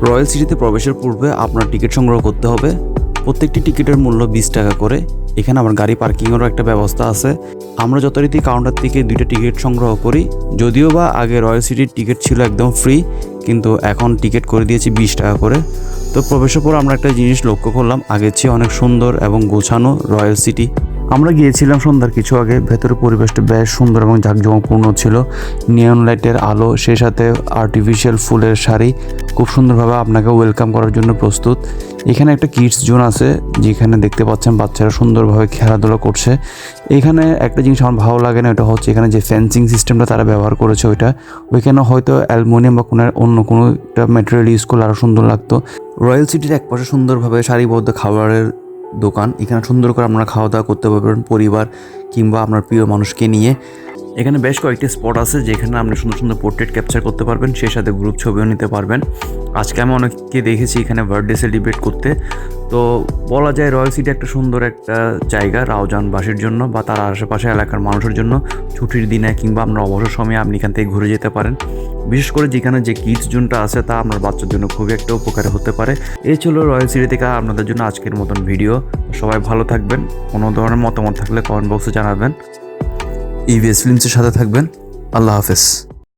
Royal সিটিতে প্রবেশের পূর্বে আপনার টিকিট সংগ্রহ করতে হবে। প্রত্যেকটি টিকিটের মূল্য বিশ টাকা করে। এখানে আমার গাড়ি পার্কিংয়েরও একটা ব্যবস্থা আছে। আমরা যথারীতি কাউন্টার থেকে দুইটা টিকিট সংগ্রহ করি। যদিও বা আগে রয়্যাল সিটির টিকিট ছিল একদম ফ্রি, কিন্তু এখন টিকিট করে দিয়েছি বিশ টাকা করে। তো প্রবেশের পর আমরা একটা জিনিস লক্ষ্য করলাম, আগের চেয়ে অনেক সুন্দর এবং গোছানো রয়্যাল সিটি। আমরা গিয়েছিলাম সন্ধ্যার কিছু আগে। ভেতরে পরিবেশটা বেশ সুন্দর এবং জাঁকজমকপূর্ণ ছিল। নিয়ন লাইটের আলো, সেই সাথে আর্টিফিশিয়াল ফুলের শাড়ি। খুব সুন্দরভাবে আপনাকে ওয়েলকাম করার জন্য প্রস্তুত। এখানে একটা কিডস জোন আছে, যেখানে দেখতে পাচ্ছেন বাচ্চারা সুন্দরভাবে খেলাধুলা করছে। এখানে একটা জিনিস আমার ভালো লাগে না এটা হচ্ছে এখানে যে ফেন্সিং সিস্টেমটা তারা ব্যবহার করেছে ওইটা। ওইখানে হয়তো অ্যালুমিনিয়াম বা কোনো অন্য কোনো একটা ম্যাটেরিয়াল ইউজ করলে আরও সুন্দর লাগতো। রয়্যাল সিটির এক পাশে সুন্দরভাবে সারিবদ্ধ খাবারের দোকান। এখানে সুন্দর করে আপনারা খাওয়া দাওয়া করতে পারবেন পরিবার কিংবা আপনার প্রিয় মানুষকে নিয়ে। এখানে বেশ কয়েকটি স্পট আছে যেখানে আপনি সুন্দর সুন্দর পোর্ট্রেট ক্যাপচার করতে পারবেন, সেই সাথে গ্রুপ ছবিও নিতে পারবেন। আজকে আমি অনেককে দেখেছি এখানে বার্থডে সেলিব্রেট করতে। তো বলা যায় রয়্যাল সিটি একটা সুন্দর একটা জায়গা রাউজানবাসীর জন্য বা তার আশেপাশে এলাকার মানুষের জন্য। ছুটির দিনে কিংবা আপনার অবসর সময়ে আপনি এখান থেকে ঘুরে যেতে পারেন। বিশেষ করে যেখানে যে কিডস জোনটা আছে তা আপনার বাচ্চার জন্য খুবই একটা উপকারে হতে পারে। এই ছিল রয়্যাল সিটি থেকে আপনাদের জন্য আজকের মতন ভিডিও। সবাই ভালো থাকবেন। কোনো ধরনের মতামত থাকলে কমেন্ট বক্সে জানাবেন। ইভিএস ফিল্মসের সাথে থাকবেন। আল্লাহ হাফেজ।